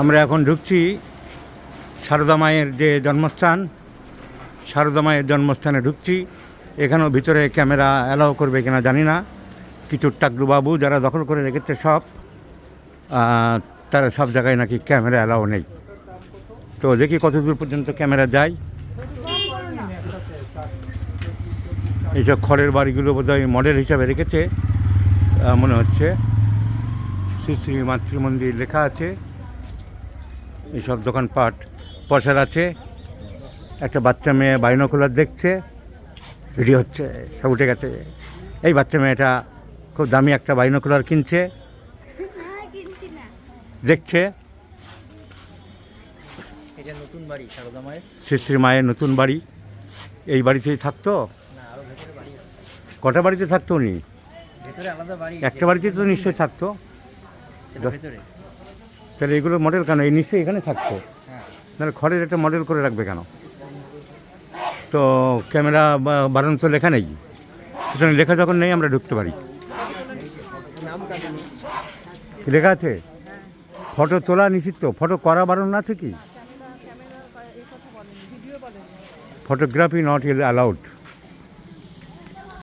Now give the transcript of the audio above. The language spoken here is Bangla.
আমরা এখন ঢুকছি সারদা মায়ের যে জন্মস্থান। সারদা মায়ের জন্মস্থানে ঢুকছি। এখানেও ভিতরে ক্যামেরা অ্যালাউ করবে কিনা জানি না। কিছু টাকলুবাবু যারা দখল করে রেখেছে সব তারা সব জায়গায় নাকি ক্যামেরা অ্যালাউ নেই। তো দেখি কত দূর পর্যন্ত ক্যামেরা যায়। এইসব খড়ের বাড়িগুলো বোধহয় মডেল হিসাবে রেখেছে। মনে হচ্ছে। শ্রী শ্রী মাতৃ মন্দির লেখা আছে। এইসব দোকানপাট। পয়সার আছে। একটা বাচ্চা মেয়ে বাইনোকুলার দেখছে। ভিডিও হচ্ছে সব উঠে গেছে। এই বাচ্চা মেয়েটা খুব দামি একটা বাইনোকুলার কিনছে। দেখছে। এটা নতুন বাড়ি সারদা মায়ের? শ্রী মায়ের নতুন বাড়ি। এই বাড়িতেই থাকতো? কটা বাড়িতে থাকতো উনি? একটা বাড়িতে তো নিশ্চয়ই থাকতো। তাহলে এগুলো মডেল কেন? এই নিশ্চয়ই এখানে থাকতো তাহলে খড়ের একটা মডেল করে রাখবে কেন? তো ক্যামেরা বারণ তো লেখা নেই। সুতরাং লেখা যখন নেই, আমরা ঢুকতে পারি। লেখা আছে? ফটো তোলা নিষিদ্ধ। ফটো করা বারণ আছে কি? Photography not ill allowed